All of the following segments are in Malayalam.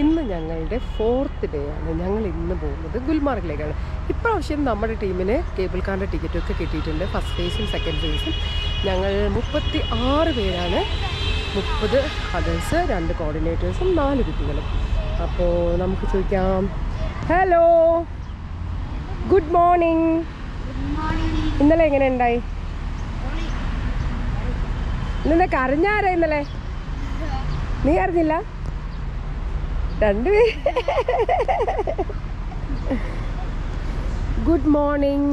ഇന്ന് ഞങ്ങളുടെ ഫോർത്ത് ഡേ ആണ്. ഞങ്ങൾ ഇന്ന് പോകുന്നത് ഗുൽമാർഗിലേക്കാണ് ഇപ്രാവശ്യം നമ്മുടെ ടീമിന് കേബിൾ കാറിന്റെ ടിക്കറ്റൊക്കെ കിട്ടിയിട്ടുണ്ട്. ഫസ്റ്റ് ഫേസും സെക്കൻഡ് ഫേസും ഞങ്ങൾ മുപ്പത്തി ആറ് പേരാണ്. മുപ്പത് അതേഴ്സ് രണ്ട് കോർഡിനേറ്റേഴ്സും നാല് കുട്ടികളും. അപ്പോൾ നമുക്ക് ചോദിക്കാം. ഹലോ ഗുഡ് മോർണിംഗ് ഇന്നലെ എങ്ങനെ ഉണ്ടായി? നിന്നെ കരഞ്ഞാരാ ഇന്നലെ? നീ അറിഞ്ഞില്ല? രണ്ടുപേര്. ഗുഡ് മോർണിംഗ്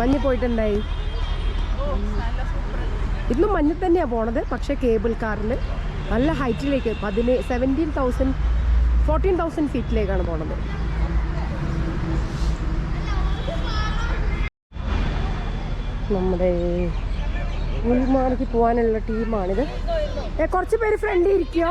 മഞ്ഞ് പോയിട്ടുണ്ടായി ഇന്നും മഞ്ഞ് തന്നെയാണ് പോണത് പക്ഷെ കേബിൾ കാറിൽ നല്ല ഹൈറ്റിലേക്ക് പതിനേ സെവന്റീൻ തൗസൻഡ് ഫോർട്ടീൻ തൗസൻഡ് ഫീറ്റിലേക്കാണ് പോണത്. നമ്മുടെ ഗുൽമാർഗിൽ പോകാനുള്ള ടീമാണിത്. കുറച്ച് പേര് ഫ്രണ്ട് ഇരിക്കോ?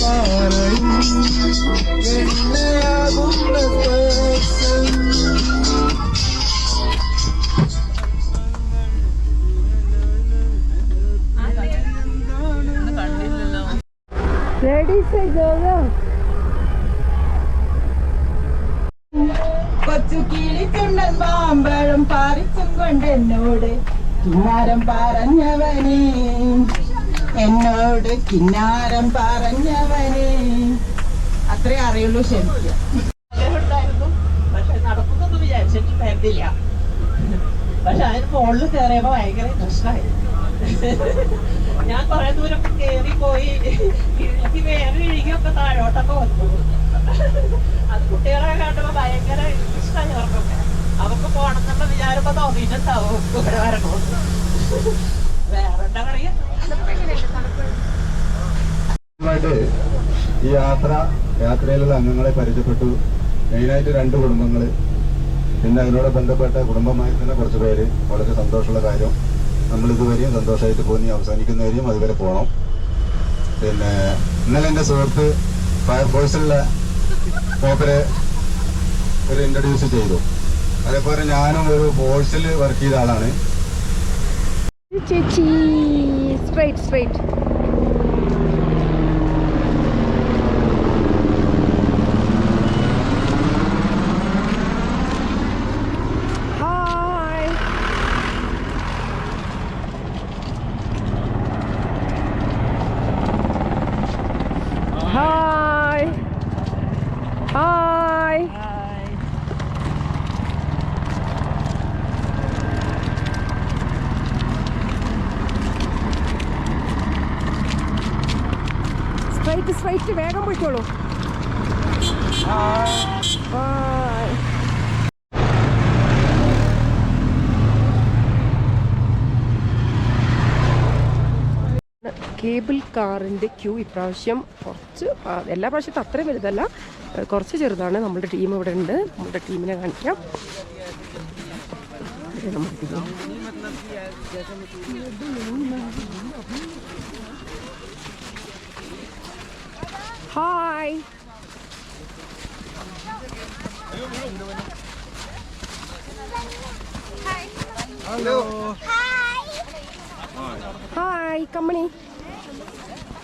പാറയും വെണ്ണയാകുന്ന സ്പർശം കൊച്ചു കിളിച്ചുണ്ടൻ മാമ്പഴം പാറിച്ചും കൊണ്ട് എന്നോട് കിന്നാരം പറഞ്ഞവനെ എന്നോട് കിന്നാരം പറഞ്ഞവനെ. അത്രേ അറിയുള്ളൂ ശരിക്കും. പക്ഷെ അതിന് മുകളിൽ കയറിയപ്പോ ഭയങ്കര പ്രശ്നമായി ഞാൻ കുറെ ദൂരം കേറി പോയി. എനിക്ക് വേറെ ഇഴുകിയൊക്കെ താഴോട്ടൊക്കെ വന്നു. അത് കുട്ടികളെ കണ്ടപ്പോ ഭയങ്കര ഇഷ്ടമായി അവർക്കൊക്കെ. അവർക്ക് പോണെന്നുള്ള എന്നുള്ള തോന്നിട്ടുണ്ടാവും തോന്നിയിട്ടുണ്ടാവും. ഇവിടെ വരണോ വേറെ എന്താ ഈ യാത്ര യാത്രയിലുള്ള അംഗങ്ങളെ പരിചയപ്പെട്ടു. മെയിനായിട്ട് രണ്ട് കുടുംബങ്ങൾ പിന്നെ അതിനോട് ബന്ധപ്പെട്ട കുടുംബമായി തന്നെ കുറച്ച് പേര്. വളരെ സന്തോഷമുള്ള കാര്യം. നമ്മൾ ഇതുവരെയും സന്തോഷമായിട്ട് പോയി അവസാനിക്കുന്നവരെയും അതുവരെ പോകണം പിന്നെ ഇന്നലെ എന്റെ സുഹൃത്ത് ഫയർഫോഴ്സിലുള്ള മൂപ്പരെ ഒരു ഇൻട്രൊഡ്യൂസ് ചെയ്തു. അതേപോലെ ഞാനും ഒരു ഫോഴ്സിൽ വർക്ക് ചെയ്ത ആളാണ്. ചേച്ചി. Straight straight hi hi hi straight straight വേഗം പോയിക്കോളൂ. കേബിൾ കാറിന്റെ ക്യൂ ഇപ്രാവശ്യം കുറച്ച് എല്ലാ പ്രാവശ്യത്തും അത്രയും വലുതല്ല കുറച്ച് ചെറുതാണ് നമ്മുടെ ടീം ഇവിടെ ഉണ്ട് നമ്മുടെ ടീമിനെ കാണിക്കാം. Hi hi Kanmani.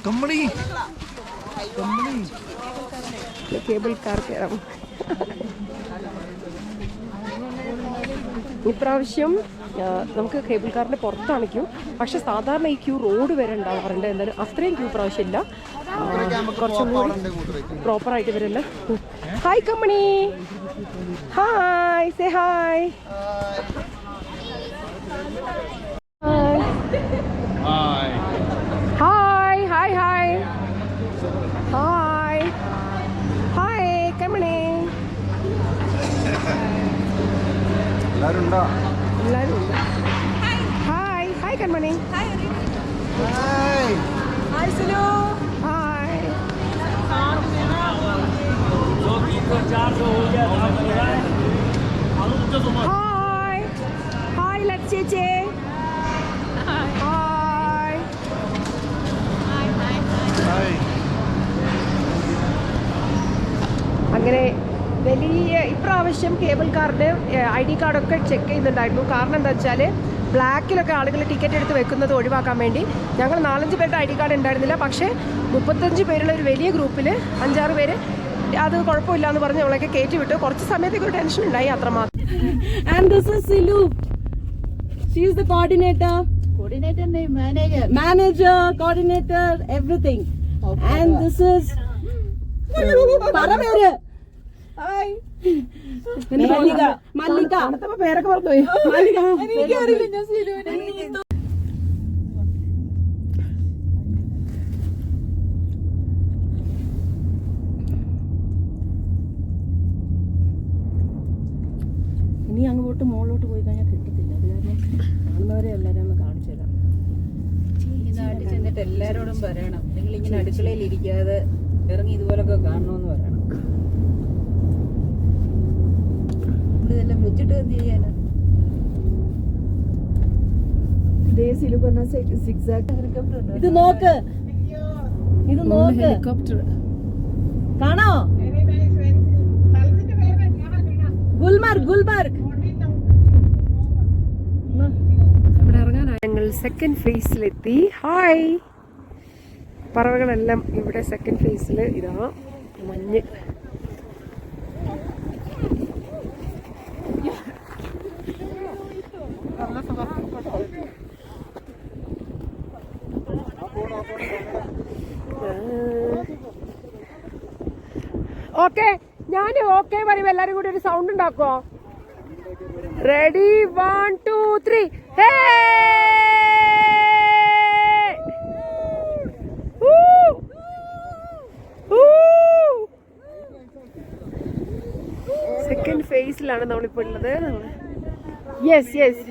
Company cable car കയറാം ഇപ്രാവശ്യം നമുക്ക് കേബിൾ കാറിന്റെ പുറത്താണ് ക്യൂ പക്ഷെ സാധാരണ ഈ ക്യൂ റോഡ് വരെ ഉണ്ടാവാറുണ്ട്. എന്തായാലും അത്രയും ക്യൂ പ്രാവശ്യം ഇല്ല. ആ, കുറച്ചും കൂടി പ്രോപ്പറായിട്ട് ഇവരെല്ലാം. Hi Kanmani. Hi say hi hi hi hi hi hi കമ്പണി എല്ലാവരും ഉണ്ടോ എല്ലാവരും ഉണ്ട് hi hi Kanmani hi Sulu hi hi hi ലക്ഷ്യേച്ചേ hi അങ്ങനെ വലിയ ഇപ്രാവശ്യം കേബിൾ കാർഡ് ഐ ഡി കാർഡൊക്കെ ചെക്ക് ചെയ്യുന്നുണ്ടായിരുന്നു കാരണം എന്താ വെച്ചാൽ ബ്ലാക്കിലൊക്കെ ആളുകൾ ടിക്കറ്റ് എടുത്ത് വെക്കുന്നത് ഒഴിവാക്കാൻ വേണ്ടി. ഞങ്ങൾ നാലഞ്ച് പേരുടെ ഐ ഡി കാർഡ് ഉണ്ടായിരുന്നില്ല. പക്ഷേ മുപ്പത്തഞ്ച് പേരുള്ള ഒരു വലിയ ഗ്രൂപ്പിൽ അഞ്ചാറ് പേര് അത് കുഴപ്പമില്ല എന്ന് പറഞ്ഞ് അവളൊക്കെ കയറ്റി വിട്ടു കുറച്ച് സമയത്തേക്ക് ഒരു ടെൻഷൻ ഉണ്ടായി അത്രമാത്രം Silu. She is the coordinator, coordinator manager manager coordinator everything. And പറ പേര് മല്ലിക മല്ലിക പേരൊക്കെ പറഞ്ഞുപോയി എനിക്കറിയില്ല ഞാൻ സിലുവിനെ ഇനി അങ്ങോട്ട് മുകളിലോട്ട് പോയി കഴിഞ്ഞാൽ കിട്ടത്തില്ല. അത് കാരണം കാണുന്നവരെ എല്ലാവരും ഒന്ന് കാണിച്ചു തരാം. ഈ നാട്ടിൽ ചെന്നിട്ട് എല്ലാരോടും പറയണം. നിങ്ങൾ ഇങ്ങനെ അടുക്കളയിൽ ഇരിക്കാതെ ഇറങ്ങി ഇതുപോലൊക്കെ കാണണമെന്ന് പറയണം. നമ്മളിതെല്ലാം വെച്ചിട്ട് എന്ത് ചെയ്യാനാ? ഇത് നോക്ക്. ഇത് നോക്ക്. ഹെലികോപ്റ്റർ കാണോ? ഗുൽമർഗ് ഗുൽമർഗ് ഇവിടെ ഇറങ്ങാനായി ഞങ്ങൾ സെക്കൻഡ് ഫേസിലെത്തി ഹായ് പറവകളെല്ലാം ഇവിടെ സെക്കൻഡ് ഫേസിൽ ഇതാ മഞ്ഞ്. ഓക്കെ ഞാൻ ഓക്കെ പറയും. എല്ലാരും കൂടി ഒരു സൗണ്ട് ഉണ്ടാക്കോ ready one two three second ഫേസിലാണ് നമ്മളിപ്പോൾ ഉള്ളത് യെസ് യെസ്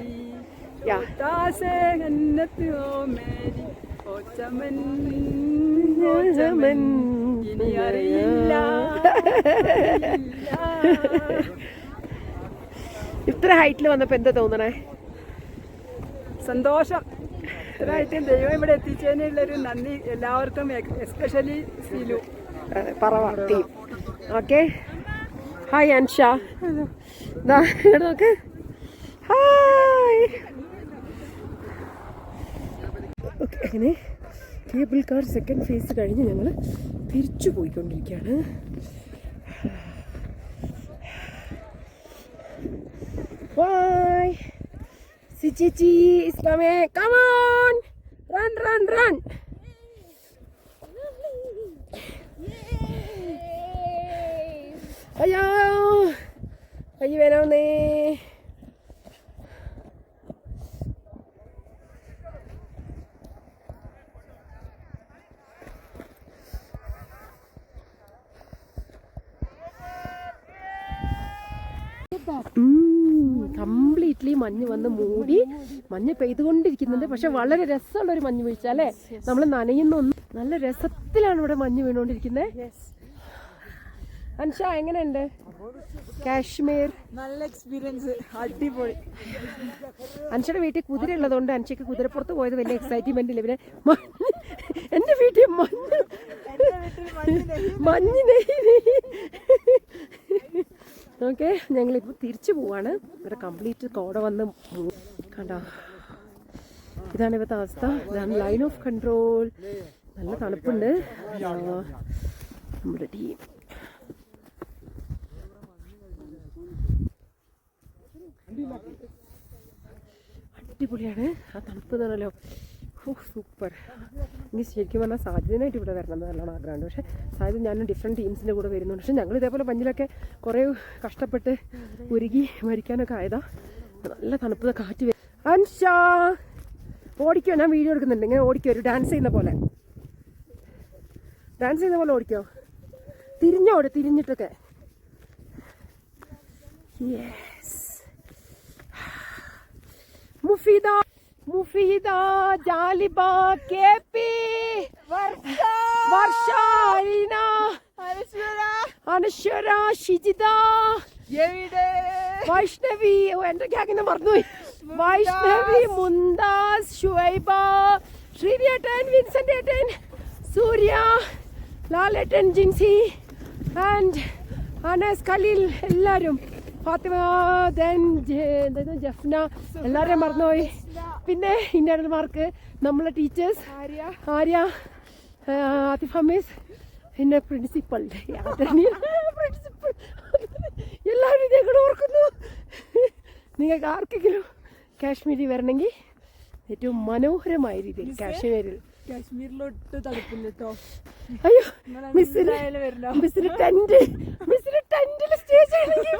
ഇത്ര ഹൈറ്റിൽ വന്നപ്പോ എന്താ തോന്നണേ? സന്തോഷം. ഇത്രയായിട്ടും ദൈവം ഇവിടെ എത്തിച്ചതിനുള്ളൊരു നന്ദി എല്ലാവർക്കും എസ്പെഷ്യലി സീലു. പറവ ഓക്കെ ഹായ് അൻഷ നോക്ക് ഹായ് ഓക്കെ അങ്ങനെ കേബിൾ കാർ സെക്കൻഡ് ഫേസ് കഴിഞ്ഞ് ഞങ്ങൾ തിരിച്ചു പോയിക്കൊണ്ടിരിക്കുകയാണ് Bye. Cici Islame, come on! Run, run, run! അയ്യോ അയ്യോ വരാവുന്നേ കംപ്ലീറ്റ്ലി മഞ്ഞ് വന്ന് മൂടി മഞ്ഞ് പെയ്തുകൊണ്ടിരിക്കുന്നുണ്ട്. പക്ഷെ വളരെ രസമുള്ള ഒരു മഞ്ഞ് വീഴ്ച അല്ലേ? നമ്മൾ ഒന്ന് നല്ല രസത്തിലാണ് ഇവിടെ മഞ്ഞ് വീണുകൊണ്ടിരിക്കുന്നത്. അൻഷ എങ്ങനെയുണ്ട്? കാശ്മീർ. നല്ല എക്സ്പീരിയൻസ് അടിപൊളി. അൻഷയുടെ വീട്ടിൽ കുതിര ഉള്ളതുകൊണ്ട് അൻഷയ്ക്ക് കുതിരപ്പുറത്ത് പോയത് വലിയ എക്സൈറ്റ്മെന്റ് ഇല്ല. പിന്നെ എന്റെ വീട്ടിൽ മഞ്ഞ്. മഞ്ഞ് നെയ്യ് ഓക്കെ ഞങ്ങളിപ്പോൾ തിരിച്ചു പോവാണ്. ഇവിടെ കംപ്ലീറ്റ് കോട വന്ന് കണ്ടോ? ഇതാണ് ഇവിടുത്തെ അവസ്ഥ. ഇതാണ് ലൈൻ ഓഫ് കൺട്രോൾ നല്ല തണുപ്പുണ്ട്. നമ്മുടെ ടീം അടിപൊളിയാണ്. ആ തണുപ്പ് എന്ന് ഓ സൂപ്പർ. എനിക്ക് ശരിക്കും പറഞ്ഞാൽ സാധ്യതനായിട്ട് ഇവിടെ വരണം എന്ന് നല്ലോണം ആഗ്രഹമുണ്ട്. പക്ഷേ സാധ്യത ഞാനും ഡിഫറെന്റ് ടീംസിന്റെ കൂടെ വരുന്നുണ്ട്. പക്ഷേ ഞങ്ങൾ ഇതേപോലെ മഞ്ഞിലൊക്കെ കുറേ കഷ്ടപ്പെട്ട് ഉരുകി മരിക്കാനൊക്കെ ആയതാ. നല്ല തണുപ്പ് കാറ്റ് വരും. അൻഷാ! ഓടിക്കോ ഞാൻ വീഡിയോ എടുക്കുന്നുണ്ട്. ഇങ്ങനെ ഓടിക്കോ ഒരു ഡാൻസ് ചെയ്യുന്ന പോലെ. ഡാൻസ് ചെയ്യുന്ന പോലെ ഓടിക്കോ. തിരിഞ്ഞോട് തിരിഞ്ഞിട്ടൊക്കെ. Yes Mufeeda Mufeeda Jaliba KP Varsha. Arena. അനശ്വര. ഷിജിത. വൈഷ്ണവി എന്റെ ഗ്യാങ്ങിനെ മറന്നുപോയി. വൈഷ്ണവി മുന്താസ് ഷുഐബ ശ്രീരിയേട്ടൻ വിൻസെന്റ് ഏട്ടൻ സൂര്യ ലാലേട്ടൻ ജിൻസി ആൻഡ് അനസ് ഖലീൽ എല്ലാവരും. ഫാത്തിമ ദെൻ ജഫ്ന. എല്ലാവരെയും മറന്നുപോയി. പിന്നെ ഇന്റേണൽ മാർക്ക് നമ്മളെ ടീച്ചേഴ്സ് ആര്യ. ആര്യ ആതിഫ മിസ് പിന്നെ പ്രിൻസിപ്പൽ എല്ലാവരും ഞങ്ങൾ ഓർക്കുന്നു? നിങ്ങൾക്ക് ആർക്കെങ്കിലും കാശ്മീരിൽ വരണമെങ്കിൽ ഏറ്റവും മനോഹരമായ രീതിയിൽ കാശ്മീരിൽ കാശ്മീരിലൊട്ട് തണുപ്പില്ല കേട്ടോ അയ്യോ മിസ്സിന് മിസ്സിന് ടെന്റ് മിസ്സിന് ടെന്റിൽ സ്റ്റേ ചെയ്യണമെങ്കിൽ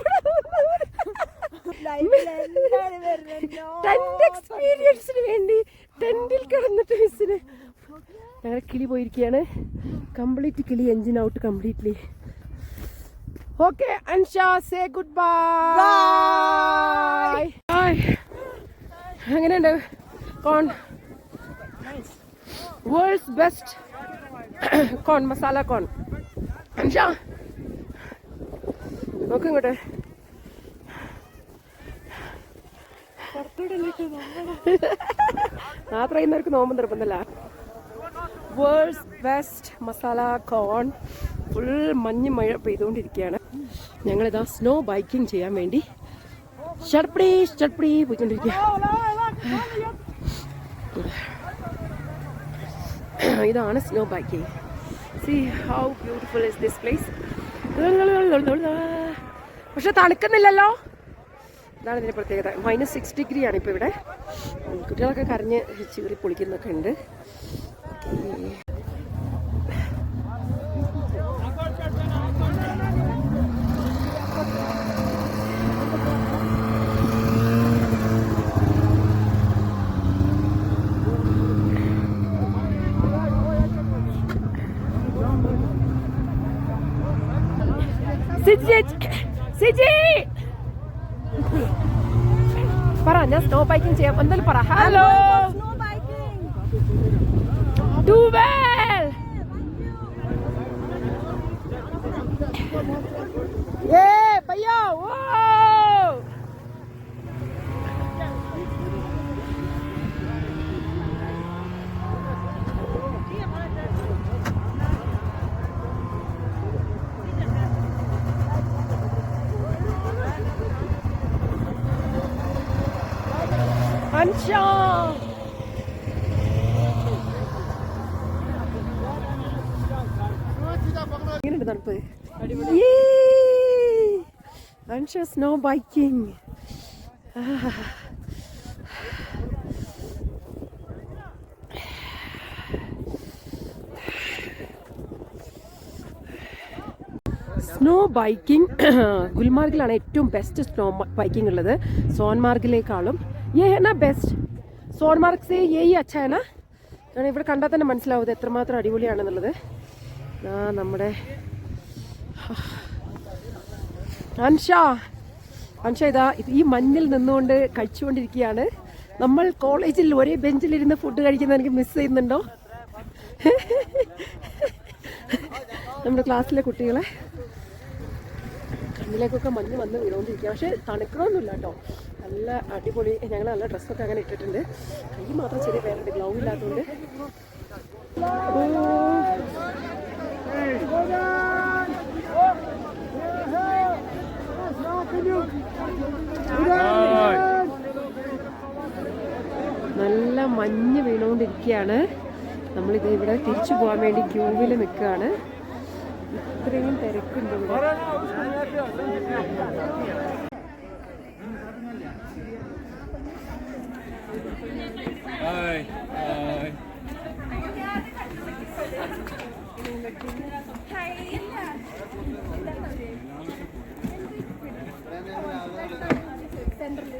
ടെന്റ് എക്സ്പീരിയൻസിന് വേണ്ടി ടെന്റിൽ കിടന്നിട്ട് മിസ്സിന് ഞങ്ങൾ കിളി പോയിരിക്കുകയാണ് കംപ്ലീറ്റ് കിളി engine out completely okay Ansha say good bye അങ്ങനെ ഉണ്ട് കോൺ വേൾഡ്സ് बेस्ट कौन मसाला कौन അൻഷ നോക്ക് ഇങ്ങോട്ട്. യാത്ര ചെയ്യുന്നവർക്ക് നോമ്പ് നിർബന്ധമല്ല. World's best masala corn full മഞ്ഞ് മഴ പെയ്തുകൊണ്ടിരിക്കുകയാണ്. ഞങ്ങളിതാ സ്നോ ബൈക്കിംഗ് ചെയ്യാൻ വേണ്ടി. ഷർപ്പടി ഷർപ്പടി പോയിക്കൊണ്ടിരിക്കുക ഇതാണ് snow biking see how beautiful is this place പക്ഷെ തണുക്കുന്നില്ലല്ലോ. ഇതാണ് ഇതിന്റെ പ്രത്യേകത. മൈനസ് സിക്സ് ഡിഗ്രി ആണ് ഇപ്പോൾ ഇവിടെ. കുട്ടികളൊക്കെ കരഞ്ഞ് ചീറി പൊളിക്കുന്നൊക്കെ ഉണ്ട്. സിജി സിജി പറ ഞാൻ സ്നോ ബൈക്കിംഗ് ചെയ്യാം. എന്തായാലും പറ. ഹലോ ഡു വെൽ ഏ പയ്യോ ഓ അൻഷാ എങ്ങനെയുണ്ട് തണുപ്പ് Ansha snow biking snow biking ഗുൽമാർഗിലാണ് ഏറ്റവും ബെസ്റ്റ് സ്നോ ബൈക്കിംഗ് ഉള്ളത്. സോൻമാർഗിലേക്കാളും ये है ना बेस्ट സോൺമാർഗ് സേ യേ അച്ഛാ है ना കാരണം ഇവിടെ കണ്ടാൽ തന്നെ മനസ്സിലാവും ഇത് എത്രമാത്രം അടിപൊളിയാണെന്നുള്ളത് ആ നമ്മുടെ അൻഷ അൻഷ ഇതാ ഇത് ഈ മഞ്ഞിൽ നിന്നുകൊണ്ട് കഴിച്ചുകൊണ്ടിരിക്കുകയാണ് നമ്മൾ കോളേജിൽ ഒരേ ബെഞ്ചിലിരുന്ന് ഫുഡ് കഴിക്കുന്നത് എനിക്ക് മിസ് ചെയ്യുന്നുണ്ടോ നമ്മുടെ ക്ലാസ്സിലെ കുട്ടികളെ കണ്ണിലേക്കൊക്കെ മഞ്ഞ് വന്ന് വീണുകൊണ്ടിരിക്കുക പക്ഷേ തണുക്കണമൊന്നുമില്ല കേട്ടോ നല്ല അടിപൊളി ഞങ്ങൾ നല്ല ഡ്രസ്സൊക്കെ അങ്ങനെ ഇട്ടിട്ടുണ്ട്. കൈ മാത്രം ചെറിയ പേരുണ്ട് ഗ്ലൗ ഇല്ലാത്തതുകൊണ്ട് നല്ല മഞ്ഞ് വീണുകൊണ്ടിരിക്കുകയാണ് നമ്മളിത് ഇവിടെ തിരിച്ചു പോകാൻ വേണ്ടി ക്യൂവിൽ നിൽക്കുകയാണ് ഇത്രയും തിരക്കുണ്ട് ഇവിടെ. Hi hi central